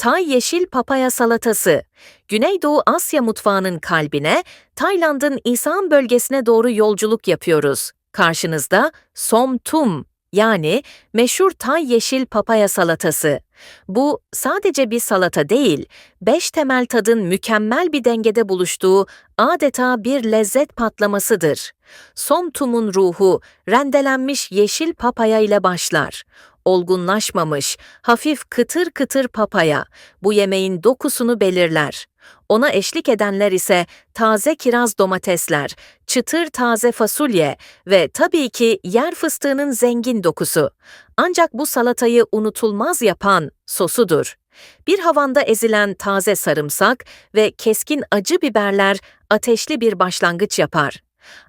Tay yeşil papaya salatası. Güneydoğu Asya mutfağının kalbine, Tayland'ın İsan bölgesine doğru yolculuk yapıyoruz. Karşınızda Som Tum yani meşhur Tay yeşil papaya salatası. Bu sadece bir salata değil, beş temel tadın mükemmel bir dengede buluştuğu adeta bir lezzet patlamasıdır. Som Tum'un ruhu rendelenmiş yeşil papaya ile başlar. Olgunlaşmamış, hafif kıtır kıtır papaya bu yemeğin dokusunu belirler. Ona eşlik edenler ise taze kiraz domatesler, çıtır taze fasulye ve tabii ki yer fıstığının zengin dokusu. Ancak bu salatayı unutulmaz yapan sosudur. Bir havanda ezilen taze sarımsak ve keskin acı biberler ateşli bir başlangıç yapar.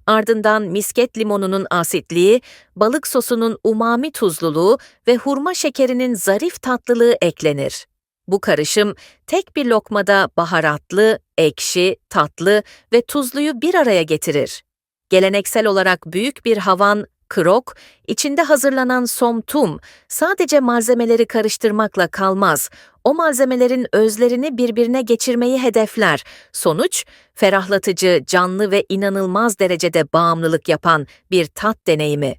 Ardından misket limonunun asitliği, balık sosunun umami tuzluluğu ve hurma şekerinin zarif tatlılığı eklenir. Bu karışım tek bir lokmada baharatlı, ekşi, tatlı ve tuzluyu bir araya getirir. Geleneksel olarak büyük bir havan, krok, içinde hazırlanan somtum sadece malzemeleri karıştırmakla kalmaz. O malzemelerin özlerini birbirine geçirmeyi hedefler. Sonuç, ferahlatıcı, canlı ve inanılmaz derecede bağımlılık yapan bir tat deneyimi.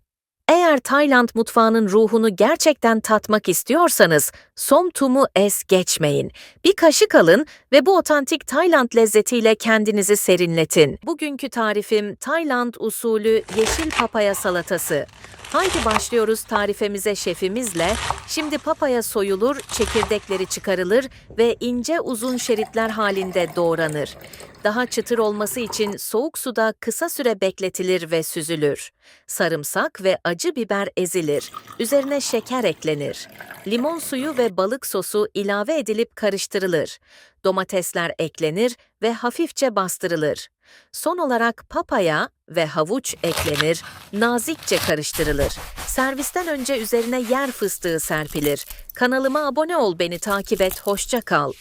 Eğer Tayland mutfağının ruhunu gerçekten tatmak istiyorsanız, somtumu es geçmeyin. Bir kaşık alın ve bu otantik Tayland lezzetiyle kendinizi serinletin. Bugünkü tarifim Tayland usulü yeşil papaya salatası. Haydi başlıyoruz tarifemize şefimizle. Şimdi papaya soyulur, çekirdekleri çıkarılır ve ince uzun şeritler halinde doğranır. Daha çıtır olması için soğuk suda kısa süre bekletilir ve süzülür. Sarımsak ve acı biber ezilir. Üzerine şeker eklenir. Limon suyu ve balık sosu ilave edilip karıştırılır. Domatesler eklenir ve hafifçe bastırılır. Son olarak papaya ve havuç eklenir, nazikçe karıştırılır. Servisten önce üzerine yer fıstığı serpilir. Kanalıma abone ol, beni takip et, hoşça kal.